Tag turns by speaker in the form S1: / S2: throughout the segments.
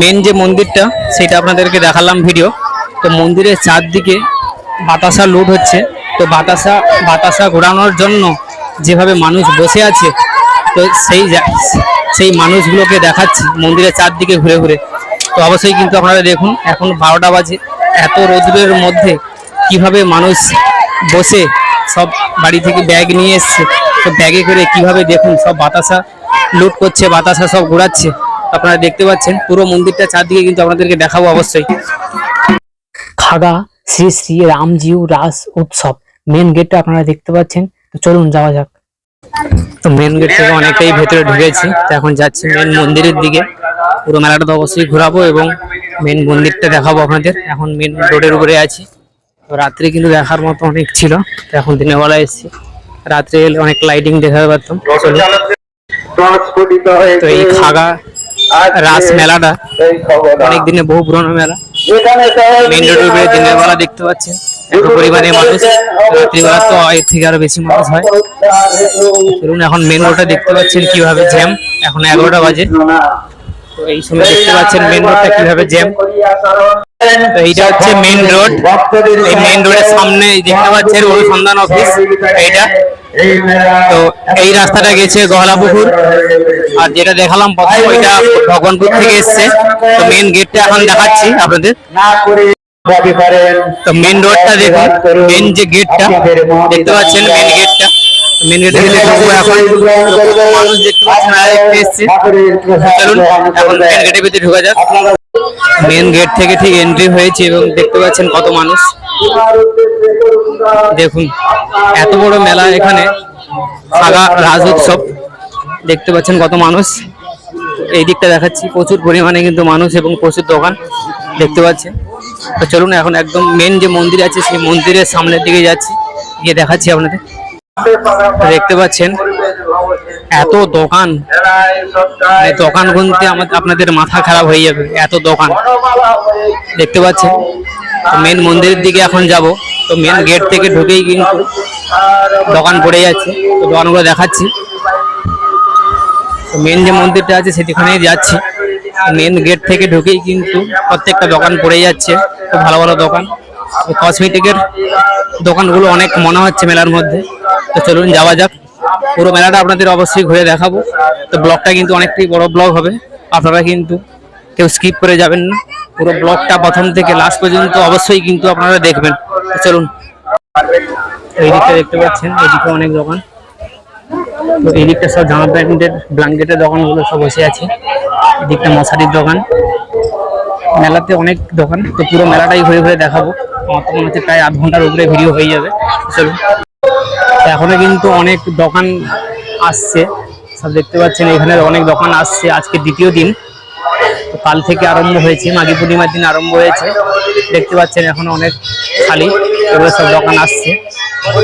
S1: Main যে মন্দিরটা, সেটা আপনাদেরকে দেখালাম ভিডিও তো মন্দিরের চারদিকে বাতাসা লুট হচ্ছে। তো বাতাসা বাতাসা ঘোরানোর জন্য যেভাবে মানুষ বসে আছে, তো সেই সেই মানুষগুলোকে দেখাচ্ছি মন্দিরের চারদিকে ঘুরে ঘুরে। তো অবশ্যই কিন্তু আপনারা দেখুন, এখন বারোটা বাজে। এত রোদ্রের মধ্যে কীভাবে মানুষ বসে সব বাড়ি থেকে ব্যাগ নিয়ে এসছে। তো ব্যাগে করে কীভাবে দেখুন, সব বাতাসা লুট করছে, বাতাসা সব ঘোরাচ্ছে। আপনারা দেখতে পাচ্ছেন পুরো মন্দিরটা চারদিকে কিন্তু আপনাদেরকে দেখাবো অবশ্যই। খাগা শ্রী শ্রী রামজিউ রাস উৎসব মেন গেটটা আপনারা দেখতে পাচ্ছেন। তো চলুন যাওয়া যাক। তো মেন গেট থেকে অনেকটাই ভেতরে ঢুকেছি তো এখন যাচ্ছি মেন মন্দিরের দিকে। পুরো মেলাটা তো অবশ্যই ঘোরাবো এবং মেন মন্দিরটা দেখাবো আপনাদের। এখন মেন রোডের উপরে আছি। তো রাত্রে কিন্তু দেখার মতো অনেক ছিল তো এখন দিনের বেলা এসেছি। রাত্রে অনেক লাইটিং দেখাতে পারতাম। তো এই খাগা রাস মেলাটা। অনেক দিনে বহু পুরনো মেলা। মেন রোডের উপরে দিনের বেলা দেখতে পাচ্ছেন। এত পরিমাণে মানুষ। রাত্রিবেলা তো এর থেকে আরও বেশি মানুষ হয়। ধরুন এখন মেন রোডটা দেখতে পাচ্ছেন কীভাবে জ্যাম এখন এগারোটা বাজে। তো এই সময় দেখতে পাচ্ছেন মেন রোডটা কীভাবে জ্যাম তো এইটা হচ্ছে মেন রোড এই মেন রোডের সামনে দেখতে পাচ্ছেন অনুসন্ধান অফিস এইটা। তো এই রাস্তাটা গেছে গহলাপুকুর। আর যেটা দেখালাম প্রথম, ওইটা ভগবানপুর থেকে এসছে। তো মেন গেটটা এখন দেখাচ্ছি আপনাদের। তো মেন রোডটা দেখুন মেন যে গেটটা দেখতে পাচ্ছেন মেন গেটটা মেন গেটে গেলে এখন। মানুষ দেখতে পাচ্ছেন আর একটু এখন গেটের ভিতরে ঢোকা যাক। মেন গেট থেকে ঠিক এন্ট্রি হয়েছে এবং দেখতে পাচ্ছেন কত মানুষ। দেখুন, এত বড় মেলা এখানে সাগা রাজ উৎসব। দেখতে পাচ্ছেন কত মানুষ। এই দিকটা দেখাচ্ছি, প্রচুর পরিমাণে কিন্তু মানুষ এবং প্রচুর দোকান দেখতে পাচ্ছেন। তো চলুন, এখন একদম মেন যে মন্দির আছে, সেই মন্দিরের সামনের দিকে যাচ্ছি, গিয়ে দেখাচ্ছি আপনাদের। দেখতে পাচ্ছেন এত দোকান মানে দোকান গুনতে আপনাদের মাথা খারাপ হয়ে যাবে, এত দোকান। দেখতে পাচ্ছেন? মেন মন্দিরের দিকে এখন যাব, তো মেন গেট থেকে ঢুকেই কিন্তু দোকান পড়ে যাচ্ছে, তো দোকানগুলো দেখাচ্ছি। তো মেন যে মন্দিরটা আছে সেখানেই যাচ্ছি। মেন গেট থেকে ঢুকেই কিন্তু প্রত্যেকটা দোকান পড়ে যাচ্ছে, খুব ভালো ভালো দোকান। কসমেটিকের দোকানগুলো অনেক মনে হচ্ছে মেলার মধ্যে, তো চলুন যাওয়া যাক। পুরো মেলাটা আপনাদের অবশ্যই ঘুরে দেখাবো। তো ব্লগটা কিন্তু অনেকটাই বড় ব্লগ হবে। আপনারা কিন্তু কেউ স্কিপ করে যাবেন না। পুরো ব্লগটা প্রথম থেকে লাস্ট পর্যন্ত অবশ্যই কিন্তু আপনারা দেখবেন। চলুন, এই দিকটা দেখতে পাচ্ছেন এইদিকে অনেক দোকান। তো এই দিকটা সব জামা প্যান্টের ব্ল্যাঙ্কেটের দোকানগুলো সব বসে আছে। এদিকটা মশারির দোকান। মেলাতে অনেক দোকান। তো পুরো মেলাটাই ঘুরে ঘুরে দেখাবো। আমার তো মনে হচ্ছে প্রায় আধ ঘণ্টার উপরে ভিডিও হয়ে যাবে। চলুন। এখনও কিন্তু অনেক দোকান আসছে। সব দেখতে পাচ্ছেন, এখানে অনেক দোকান আসছে আজকে দ্বিতীয় দিন। তো কাল থেকে আরম্ভ হয়েছে, মাঘী পূর্ণিমার দিন আরম্ভ হয়েছে। দেখতে পাচ্ছেন, এখন অনেক খালি, এগুলো সব দোকান আসছে।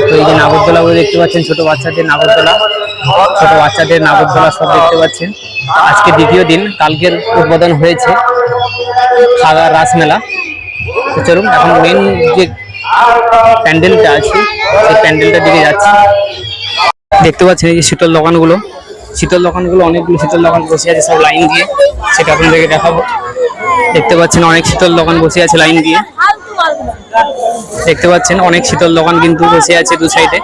S1: তো এই যে নাগরদোলাগুলো দেখতে পাচ্ছেন, ছোট বাচ্চাদের নাগরদোলা, ছোট বাচ্চাদের নাগরদোলা সব দেখতে পাচ্ছেন। আজকে দ্বিতীয় দিন, কালকের উদ্বোধন হয়েছে খাগা রাসমেলা। তো চলুন, এখন মেন যে প্যান্ডেলটা আছে, সেই প্যান্ডেলটার দিকে যাচ্ছি। দেখতে পাচ্ছেন এই যে শীতল দোকানগুলো। শীতল দোকানগুলো অনেকগুলো শীতল দোকান বসে আছে, সব লাইন দিয়ে। সেটা আপনাদেরকে দেখাবো। দেখতে পাচ্ছেন অনেক শীতল দোকান বসে আছে লাইন দিয়ে। দেখতে পাচ্ছেন অনেক শীতল দোকান কিন্তু বসে আছে দু সাইডে।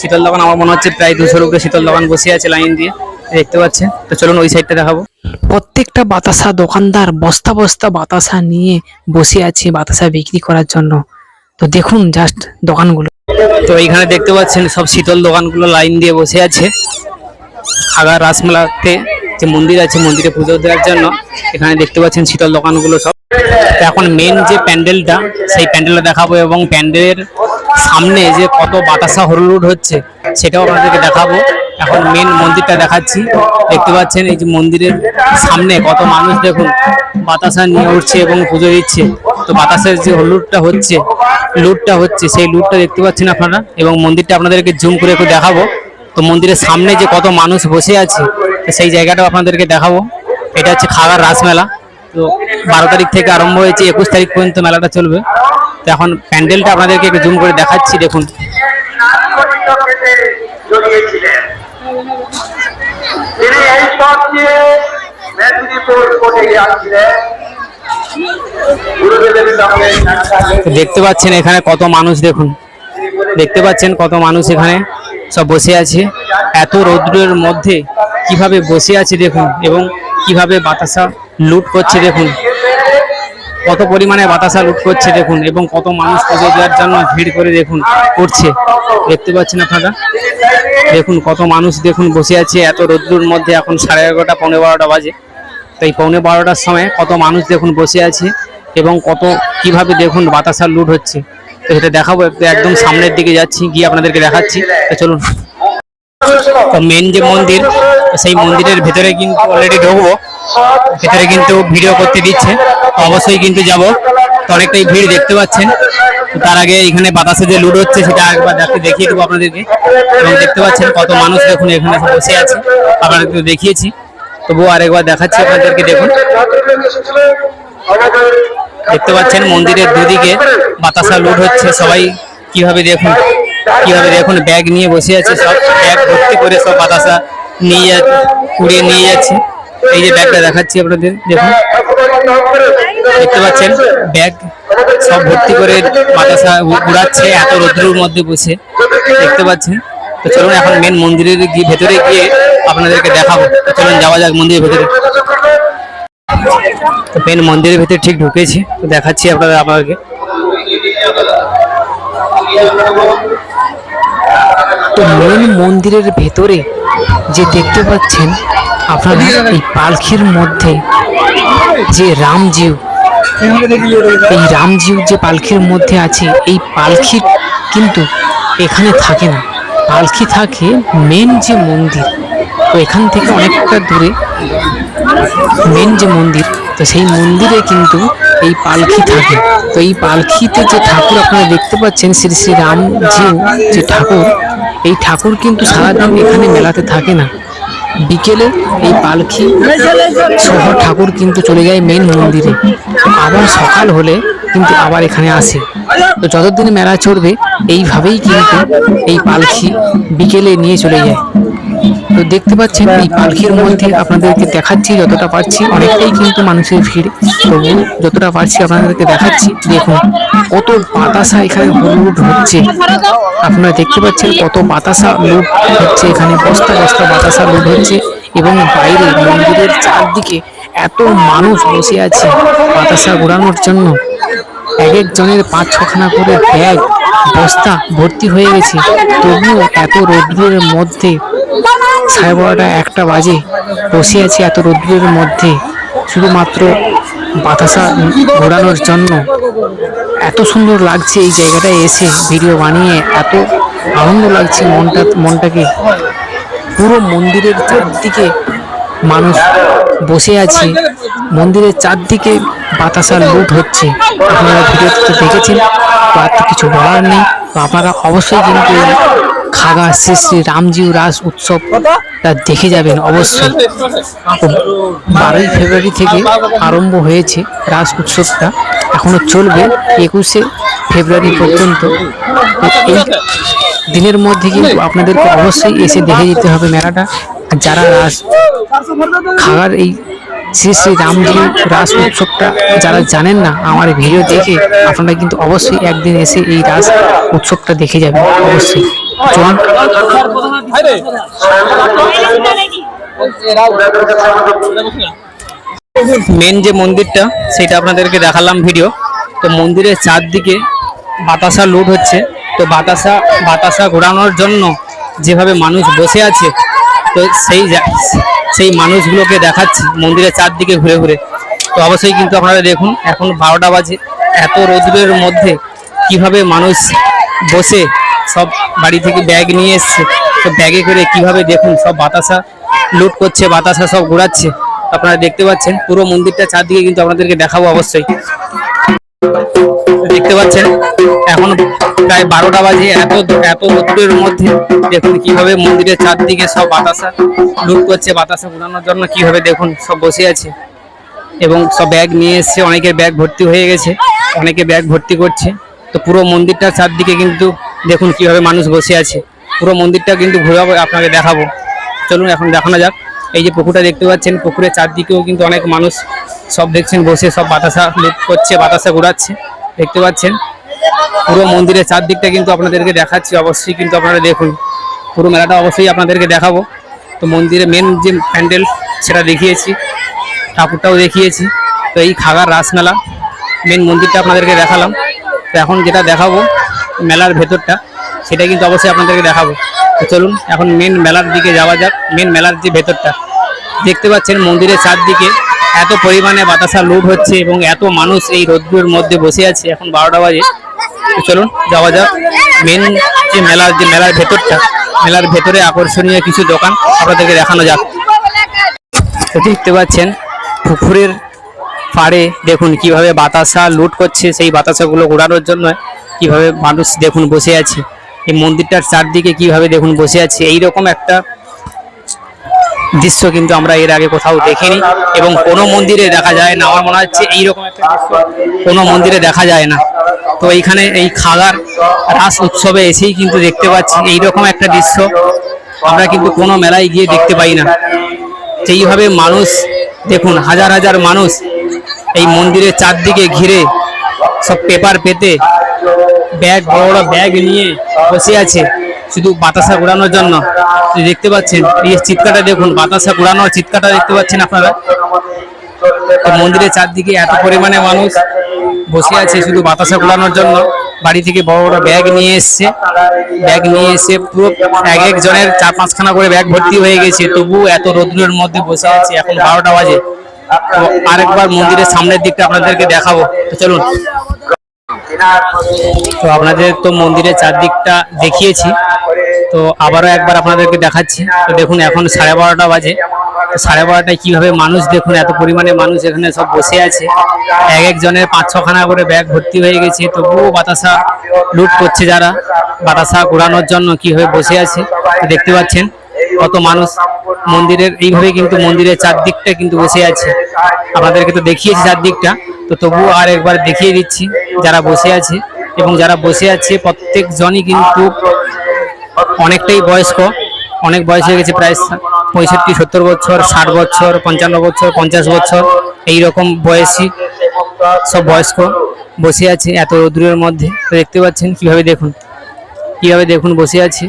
S1: শীতল দোকান আমার মনে হচ্ছে প্রায় দুশোর উপরে শীতল দোকান বসে আছে লাইন দিয়ে। দেখতে পাচ্ছেন। তো চলুন ওই সাইডটা দেখাবো।
S2: প্রত্যেকটা বাতাসা দোকানদার বস্তা বস্তা বাতাসা নিয়ে বসে আছে বাতাসা বিক্রি করার জন্য। তো দেখুন জাস্ট দোকানগুলো।
S1: তো এইখানে দেখতে পাচ্ছেন সব শীতল দোকানগুলো লাইন দিয়ে বসে আছে। খাগা রাসমেলাতে যে মন্দির আছে, মন্দিরে পুজো দেওয়ার জন্য, এখানে দেখতে পাচ্ছেন শীতল দোকানগুলো সব। এখন মেন যে প্যান্ডেলটা, সেই প্যান্ডেলটা দেখাবো এবং প্যান্ডেলের সামনে যে কত বাতাসা হরুলুট হচ্ছে, সেটাও আপনাদেরকে দেখাবো। এখন মেন মন্দিরটা দেখাচ্ছি। দেখতে পাচ্ছেন এই যে মন্দিরের সামনে কত মানুষ দেখুন, বাতাসা নিয়ে উঠছে এবং পুজো দিচ্ছে। তো বাতাসের যে হলুদটা হচ্ছে লুটটা হচ্ছে, সেই লুটটা দেখতে পাচ্ছেন আপনারা এবং মন্দিরটা আপনাদেরকে জুম করে একটু দেখাবো। তো মন্দিরের সামনে যে কত মানুষ বসে আছে, তো সেই জায়গাটাও আপনাদেরকে দেখাবো। এটা হচ্ছে খাগার রাসমেলা তো বারো তারিখ থেকে আরম্ভ হয়েছে, একুশ তারিখ পর্যন্ত মেলাটা চলবে। তো এখন প্যান্ডেলটা আপনাদেরকে একটু জুম করে দেখাচ্ছি, দেখুন।
S3: তিনি এই মেদিনীপুর কোর্টে যাচ্ছিলেন।
S1: দেখতে পাচ্ছেন এখানে কত মানুষ দেখুন। দেখতে পাচ্ছেন কত মানুষ এখানে সব বসে আছে। এত রৌদ্রের মধ্যে কীভাবে বসে আছে দেখুন এবং কীভাবে বাতাসা লুট করছে দেখুন। কত পরিমাণে বাতাসা লুট করছে দেখুন এবং কত মানুষ পুজো দেওয়ার জন্য ভিড় করে দেখুন করছে। দেখতে পাচ্ছেন আপনারা? দেখুন কত মানুষ দেখুন বসে আছে। এত রৌদ্রের মধ্যে এখন সাড়ে এগারোটা, পনেরো বারোটা বাজে। তো এই পৌনে বারোটার সময় কত মানুষ দেখুন বসে আছে এবং কত কীভাবে দেখুন বাতাসা লুট হচ্ছে। তো সেটা দেখাবো একদম সামনের দিকে যাচ্ছি, গিয়ে আপনাদেরকে দেখাচ্ছি। তো চলুন। তো মেন যে মন্দির, সেই মন্দিরের ভেতরে কিন্তু অলরেডি ঢুকবো। ভেতরে কিন্তু ভিডিও করতে দিচ্ছে। অবশ্যই কিন্তু যাব। তো অনেকটাই ভিড় দেখতে পাচ্ছেন। তার আগে এখানে বাতাসে যে লুট হচ্ছে, সেটা একবার দেখতে দেখিয়ে দেবো আপনাদেরকে। এবং দেখতে পাচ্ছেন কত মানুষ দেখুন এখানে বসে আছে। আপনাদেরকে দেখিয়েছি। তবুও আরেকবার দেখাচ্ছি আপনাদেরকে, দেখুন। দেখতে পাচ্ছেন মন্দিরের দুদিকে বাতাসা লুট হচ্ছে। সবাই কীভাবে দেখুন কীভাবে দেখুন ব্যাগ নিয়ে বসে আছে সব। ব্যাগ ভর্তি করে সব বাতাসা নিয়ে কুড়িয়ে নিয়ে যাচ্ছে। এই যে ব্যাগটা দেখাচ্ছি আপনাদের, দেখুন। দেখতে পাচ্ছেন ব্যাগ সব ভর্তি করে বাতাসা উড়াচ্ছে, এত রোদ্রের মধ্যে বসে। দেখতে পাচ্ছেন। তো চলুন এখন মেন মন্দিরের গিয়ে ভেতরে গিয়ে আপনাদেরকে দেখাবো। তো চলুন যাওয়া যাক মন্দিরের ভেতরে। তো মেন মন্দিরের ভেতরে ঠিক ঢুকেছি। তো দেখাচ্ছি আপনাদের আপনাদেরকে।
S2: তো মেন মন্দিরের ভেতরে যে দেখতে পাচ্ছেন আপনারা, এই পালখির মধ্যে যে রামজিউ, এই রামজিউ যে পালখির মধ্যে আছে, এই পালখি কিন্তু এখানে থাকে না। পালখি থাকে মেন যে মন্দির, তো এখান থেকে অনেকটা দূরে মেন যে মন্দির, তো সেই মন্দিরে কিন্তু এই পালখি থাকে। তো এই পালখিতে যে ঠাকুর আপনারা দেখতে পাচ্ছেন, শ্রী শ্রী রামজিউ যে ঠাকুর, এই ঠাকুর কিন্তু সারাদিন এখানে মেলাতে থাকে না। বিকেলে এই পালখি সহ ঠাকুর কিন্তু চলে যায় মেন মন্দিরে। আবার সকাল হলে কিন্তু আবার এখানে আসে তো যতদিন মেলা চড়বে, এইভাবেই কিন্তু এই পালখি বিকেলে নিয়ে চলে যায়। তো দেখতে পাচ্ছেন, এই পালকির মধ্যে আপনাদেরকে দেখাচ্ছি যতটা পারছি, অনেকটাই কিন্তু মানুষের ভিড়। তবু যতটা পারছি আপনাদেরকে দেখাচ্ছি, দেখুন কত বাতাসা এখানে হুড় হচ্ছে। আপনারা দেখতে পাচ্ছেন কত বাতাসা লুট হচ্ছে এখানে, বস্তা বস্তা বাতাসা লুট হচ্ছে। এবং বাইরে মন্দিরের চারদিকে এত মানুষ বসে আছে বাতাসা ঘোরানোর জন্য। এক একজনের পাঁচ ছখানা করে ব্যাগ, বস্তা ভর্তি হয়ে গেছে। তবুও এত রৌদ্রের মধ্যে সাড়ে বারোটা একটা বাজে বসে আছি এত রৌদ্রের মধ্যে। শুধুমাত্র বাতাসা ঘোরানোর জন্য। এত সুন্দর লাগছে এই জায়গাটায় এসে ভিডিও বানিয়ে, এত আনন্দ লাগছে মনটা, মনটাকে। পুরো মন্দিরের চারদিকে মানুষ বসে আছে। মন্দিরের চারদিকে বাতাসা লুট হচ্ছে। আপনারা ভিডিওতে দেখেছেন, তো কিছু বলার নেই। আপনারা অবশ্যই কিন্তু খাগা শ্রী শ্রী রামজিউ রাস উৎসব দেখে যাবেন অবশ্যই। বারোই ফেব্রুয়ারি থেকে আরম্ভ হয়েছে রাস উৎসবটা। এখনও চলবে একুশে ফেব্রুয়ারি পর্যন্ত। দিনের মধ্যে কিন্তু আপনাদেরকে অবশ্যই এসে দেখে যেতে হবে মেলাটা। আর যারা রাস খাগার এই শ্রী শ্রী রামজি রাস উৎসবটা যারা জানেন না আমার ভিডিও দেখে আপনারা কিন্তু অবশ্যই একদিন এসে এই রাস উৎসবটা দেখে যাবেন অবশ্যই। চলুন।
S1: মেন যে মন্দিরটা সেটা আপনাদেরকে দেখালাম ভিডিও তো মন্দিরের চারদিকে বাতাসা লুট হচ্ছে। তো বাতাসা বাতাসা ঘোরানোর জন্য যেভাবে মানুষ বসে আছে, তো সেই সেই মানুষগুলোকে দেখাচ্ছি মন্দিরের চারদিকে ঘুরে ঘুরে। তো অবশ্যই কিন্তু আপনারা দেখুন, এখন বারোটা বাজে, এত রোদ্রের মধ্যে কীভাবে মানুষ বসে সব বাড়ি থেকে ব্যাগ নিয়ে এসছে, তো ব্যাগে করে কীভাবে দেখুন সব বাতাসা লুট করছে, বাতাসা সব ঘোরাচ্ছে। আপনারা দেখতে পাচ্ছেন, পুরো মন্দিরটা চারদিকে কিন্তু আপনাদেরকে দেখাবো অবশ্যই। দেখতে পাচ্ছেন, এখন প্রায় বারোটা বাজে, এত এত রোদ্রের মধ্যে দেখুন কীভাবে মন্দিরের চারদিকে সব বাতাসা লুট করছে, বাতাসা ঘোরানোর জন্য কীভাবে দেখুন সব বসে আছে। এবং সব ব্যাগ নিয়ে এসছে, অনেকের ব্যাগ ভর্তি হয়ে গেছে, অনেকে ব্যাগ ভর্তি করছে। তো পুরো মন্দিরটার চারদিকে কিন্তু দেখুন কীভাবে মানুষ বসে আছে। পুরো মন্দিরটা কিন্তু ঘুরাবো, আপনাকে দেখাবো। চলুন এখন দেখানো যাক। এই যে পুকুরটা দেখতে পাচ্ছেন, পুকুরের চারদিকেও কিন্তু অনেক মানুষ সব দেখছেন বসে, সব বাতাসা লুট করছে, বাতাসা ঘোরাচ্ছে। দেখতে পাচ্ছেন। পুরো মন্দিরের চারদিকটা কিন্তু আপনাদেরকে দেখাচ্ছি, অবশ্যই কিন্তু আপনারা দেখুন। পুরো মেলাটা অবশ্যই আপনাদেরকে দেখাবো। তো মন্দিরে মেন যে প্যান্ডেল, সেটা দেখিয়েছি, ঠাকুরটাও দেখিয়েছি। তো এই খাগার রাসমেলা মেন মন্দিরটা আপনাদেরকে দেখালাম। তো এখন যেটা দেখাবো, মেলার ভেতরটা, সেটা কিন্তু অবশ্যই আপনাদেরকে দেখাবো। তো চলুন, এখন মেন মেলার দিকে যাওয়া যাক। মেন মেলার যে ভেতরটা, দেখতে পাচ্ছেন মন্দিরের চারদিকে এত পরিমাণে বাতাসা লুট হচ্ছে এবং এত মানুষ এই রোদ্দুরের মধ্যে বসে আছে। এখন বারোটা বাজে। চলুন, যাওয়া যাক। মেন যে মেলার যে মেলার ভেতরটা, মেলার ভেতরে আকর্ষণীয় কিছু দোকান আপনাদেরকে দেখানো যাক। দেখতে পাচ্ছেন, পুকুরের পাড়ে দেখুন কীভাবে বাতাসা লুট করছে, সেই বাতাসাগুলো ঘোরানোর জন্য কীভাবে মানুষ দেখুন বসে আছে। এই মন্দিরটার চারদিকে কীভাবে দেখুন বসে আছে। এইরকম একটা দৃশ্য কিন্তু আমরা এর আগে কোথাও দেখিনি এবং কোনো মন্দিরে দেখা যায় না। আমার মনে হচ্ছে এইরকম একটা দৃশ্য কোনো মন্দিরে দেখা যায় না। তো এইখানে এই খাগার রাস উৎসবে এসেই কিন্তু দেখতে পাচ্ছি এইরকম একটা দৃশ্য। আমরা কিন্তু কোনো মেলায় গিয়ে দেখতে পাই না। সেইভাবে মানুষ, দেখুন, হাজার হাজার মানুষ এই মন্দিরের চারদিকে ঘিরে সব পেপার পেতে ব্যাগ, বড় বড় ব্যাগ নিয়ে বসে আছে। শুধু বাতাসা ঘোরানোর জন্য। দেখতে পাচ্ছেন, এই চিৎকারটা দেখুন, বাতাসা ঘোরানোর চিৎকারটা দেখতে পাচ্ছেন আপনারা? মন্দিরের চারদিকে এত পরিমাণে মানুষ বসে আছে শুধু বাতাসা ঘোরানোর জন্য। বাড়ি থেকে বড় বড় ব্যাগ নিয়ে এসছে। ব্যাগ নিয়ে এসে পুরো এক একজনের চার পাঁচখানা করে ব্যাগ ভর্তি হয়ে গেছে। তবুও এত রোদ্রের মধ্যে বসে আছে, এখন বারোটা বাজে। আরেকবার মন্দিরের সামনের দিকটা আপনাদেরকে দেখাবো। তো চলুন। তো আপনাদের তো মন্দিরের চারদিকটা দেখিয়েছি। তো আবারও একবার আপনাদেরকে দেখাচ্ছি। তো দেখুন, এখন সাড়ে বারোটা বাজে। সাড়ে বারোটায় কীভাবে মানুষ দেখুন, এত পরিমাণে মানুষ এখানে সব বসে আছে। এক একজনের পাঁচ ছখানা করে ব্যাগ ভর্তি হয়ে গেছে। তবুও বাতাসা লুট করছে যারা। বাতাসা ঘোরানোর জন্য কীভাবে বসে আছে দেখতে পাচ্ছেন। কত মানুষ মন্দিরের, এইভাবে কিন্তু মন্দিরের চারদিকটা কিন্তু বসে আছে। আপনাদেরকে তো দেখিয়েছি চারদিকটা। তো তবুও আর একবার দেখিয়ে দিচ্ছি যারা বসে আছে। এবং যারা বসে আছে, প্রত্যেকজনই কিন্তু অনেকটাই বয়স্ক। অনেক বয়স হয়ে গেছে প্রায় পঁয়ষট্টি, সত্তর বছর, ষাট বছর, পঞ্চান্ন বছর, পঞ্চাশ বছর এই রকম বয়সী সব বয়স্ক বসে আছে এত রোদ্রের মধ্যে। দেখতে পাচ্ছেন, কীভাবে দেখুন কীভাবে দেখুন বসে আছে।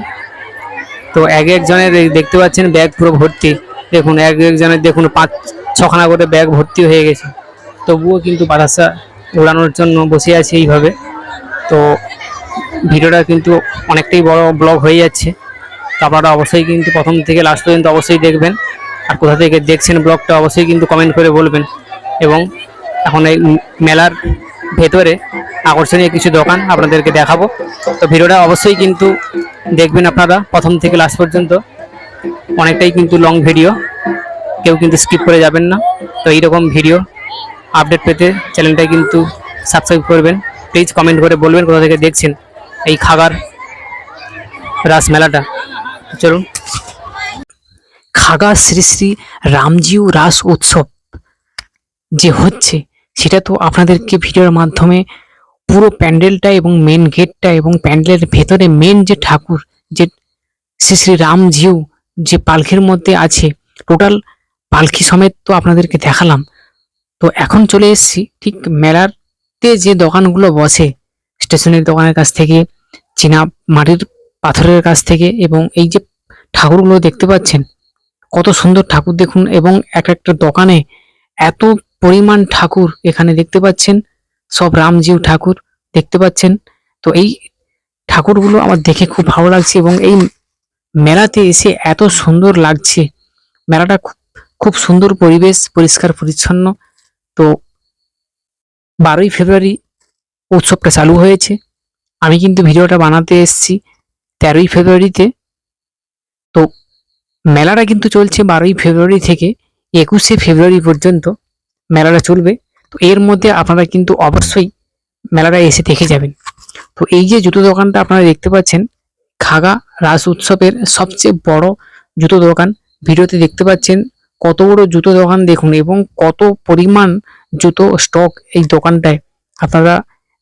S1: তো এক একজনের দেখতে পাচ্ছেন ব্যাগ পুরো ভর্তি। দেখুন, এক একজনের দেখুন পাঁচ, ছখানা করে ব্যাগ ভর্তি হয়ে গেছে। তবুও কিন্তু বাতাসা উড়ানোর জন্য বসে আছে এইভাবে। তো ভিডিওটা কিন্তু অনেকটাই বড় ব্লগ হয়ে যাচ্ছে। তো আপনারা অবশ্যই কিন্তু প্রথম থেকে লাস্ট পর্যন্ত অবশ্যই দেখবেন। আর কোথা থেকে দেখছেন ব্লগটা অবশ্যই কিন্তু কমেন্ট করে বলবেন। এবং এখন এই মেলার ভেতরে আকর্ষণীয় কিছু দোকান আপনাদেরকে দেখাবো। তো ভিডিওটা অবশ্যই কিন্তু দেখবেন আপনারা প্রথম থেকে লাস্ট পর্যন্ত। অনেকটাই কিন্তু লং ভিডিও কেউ কিন্তু স্কিপ করে যাবেন না। তো এইরকম ভিডিও আপডেট পেতে চ্যানেলটা কিন্তু সাবস্ক্রাইব করবেন। প্লিজ কমেন্ট করে বলবেন কোথা থেকে দেখছেন এই খাগার রাস মেলাটা। চলুন।
S2: খাগা শ্রী শ্রী রামজিউ রাস উৎসব যে হচ্ছে, সেটা তো আপনাদেরকে ভিডিওর মাধ্যমে পুরো প্যান্ডেলটা এবং মেন গেটটা এবং প্যান্ডেলের ভেতরে মেন যে ঠাকুর, যে শ্রী শ্রী রামজিউ যে পালখির মধ্যে আছে টোটাল পালকি সমেত তো আপনাদেরকে দেখালাম। তো এখন চলে এসেছি, ঠিক মেলাতে যে দোকানগুলো বসে, স্টেশনের দোকানের কাছ থেকে, চীনা মাটির পাথরের কাছ থেকে এবং এই যে ঠাকুরগুলো দেখতে পাচ্ছেন, কত সুন্দর ঠাকুর দেখুন এবং এক একটা দোকানে এত পরিমাণ ঠাকুর এখানে দেখতে পাচ্ছেন। সব রামজিউ ঠাকুর, দেখতে পাচ্ছেন? তো এই ঠাকুরগুলো আমার দেখে খুব ভালো লাগছে এবং এই মেলাতে এসে এত সুন্দর লাগছে। মেলাটা খুব সুন্দর পরিবেশ, পরিষ্কার, পরিচ্ছন্ন। তো বারোই ফেব্রুয়ারি উৎসবটা চালু হয়েছে। আমি কিন্তু ভিডিওটা বানাতে এসেছি তেরোই ফেব্রুয়ারিতে। তো মেলাটা কিন্তু চলছে বারোই ফেব্রুয়ারি থেকে একুশে ফেব্রুয়ারি পর্যন্ত মেলাটা চলবে। তো এর মধ্যে আপনারা কিন্তু অবশ্যই মেলাটা এসে দেখে যাবেন। তো এই যে জুতো দোকানটা আপনারা দেখতে পাচ্ছেন, খাগা রাস উৎসবের সবচেয়ে বড় জুতো দোকান। ভিডিওতে দেখতে পাচ্ছেন কত বড় জুতো দোকান দেখুন এবং কত পরিমাণ জুতো স্টক এই দোকানটায়। আপনারা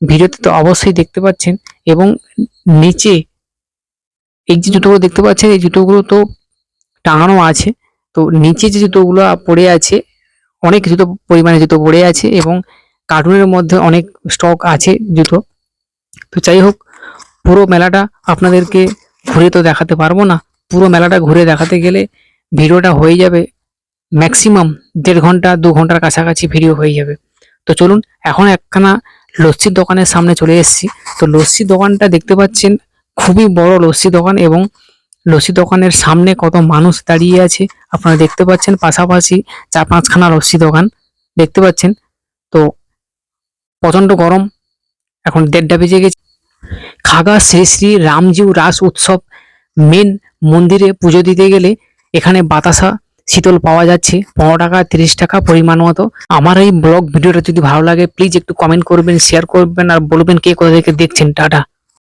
S2: ভিডিওতে তো অবশ্যই দেখতে পাচ্ছেন এবং নিচে এই যে জুতোগুলো দেখতে পাচ্ছেন, এই জুতোগুলো তো টাঙানো আছে। তো নিচে যে জুতোগুলো পড়ে আছে অনেক জুতো, পরিমাণে জুতো পড়ে আছে এবং কার্টুনের মধ্যে অনেক স্টক আছে জুতো। তো যাই হোক, পুরো মেলাটা আপনাদেরকে ঘুরে তো দেখাতে পারব না। পুরো মেলাটা ঘুরে দেখাতে গেলে ভিডিওটা হয়ে যাবে। ম্যাক্সিমাম দেড় ঘণ্টা, দু ঘণ্টার কাছাকাছি ভিডিও হয়ে যাবে। তো চলুন, এখন একখানা লস্যির দোকানের সামনে চলে এসেছি। তো লস্যি দোকানটা দেখতে পাচ্ছেন, খুবই বড় লস্যি দোকান এবং লস্যি দোকানের সামনে কত মানুষ দাঁড়িয়ে আছে আপনারা দেখতে পাচ্ছেন, পাশাপাশি চার পাঁচখানা লস্যি দোকান দেখতে পাচ্ছেন। তো প্রচণ্ড গরম, এখন দেড়টা বেজে গেছে। খাগা শ্রী শ্রী রামজিউ রাস উৎসব মেন মন্দিরে পুজো দিতে গেলে এখানে বাতাসা, শীতল পাওয়া যাচ্ছে, পনেরো টাকা, তিরিশ টাকা পরিমাণ মতো। আমার এই ব্লগ ভিডিওটা যদি ভালো লাগে প্লিজ একটু কমেন্ট করবেন শেয়ার করবেন, আর বলবেন কে কোথা থেকে দেখছেন। টাটা।